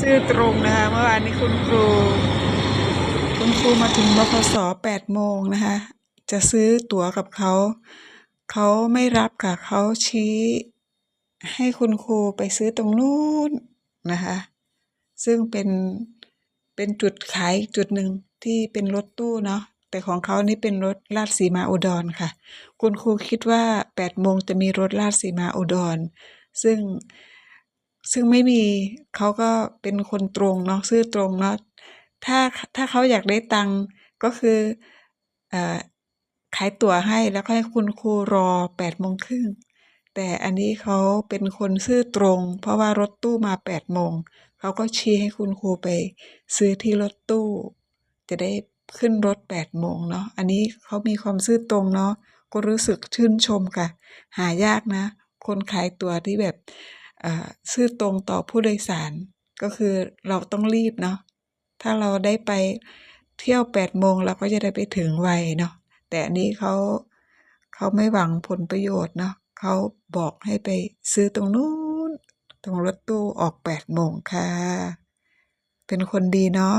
ซื่อตรงนะคะเมื่อวานนี้คุณครู คุณครูมาถึงบคสแปดโมงนะคะจะซื้อตั๋วกับเขาเขาไม่รับค่ะเขาชี้ ให้คุณครูไปซื้อตรงนู้นนะคะซึ่งเป็นเป็นจุดขายจุดหนึ่งที่เป็นรถตู้เนาะแต่ของเขานี่เป็นรถลาดสีมาอุดรค่ะ คุณครูคิดว่าแปดโมงจะมีรถลาดสีมาอุดร ซึ่ง ซึ่งไม่มีเขาก็เป็นคนตรงเนาะซื่อตรงเนาะถ้าถ้าเขาอยากได้ตังค์ก็คืออขายตั๋วให้แล้วก็ให้คุณครูรอแปดโมงครึ่งแต่อันนี้เขาเป็นคนซื่อตรง เพราะว่ารถตู้มาแปดโมงเขาก็ชี้ให้คุณครูไป ซื้อที่รถตู้ จะได้ขึ้นรถแปดโมงเนาะอันนี้เขามีความซื่อตรงเนาะก็รู้สึกชื่นชมค่ะ หายากนะ คนขายตั๋วที่แบบ ซื่อตรงต่อผู้โดยสารก็คือเราต้องรีบเนาะถ้าเราได้ไปเที่ยวแปดโมงเราก็จะได้ไปถึงไวเนาะแต่อันนี้เขาเขาไม่หวังผลประโยชน์เนาะเขาบอกให้ไปซื้อตรงนู้นตรงรถตู้ออกแปดโมงค่ะ เป็นคนดีเนาะ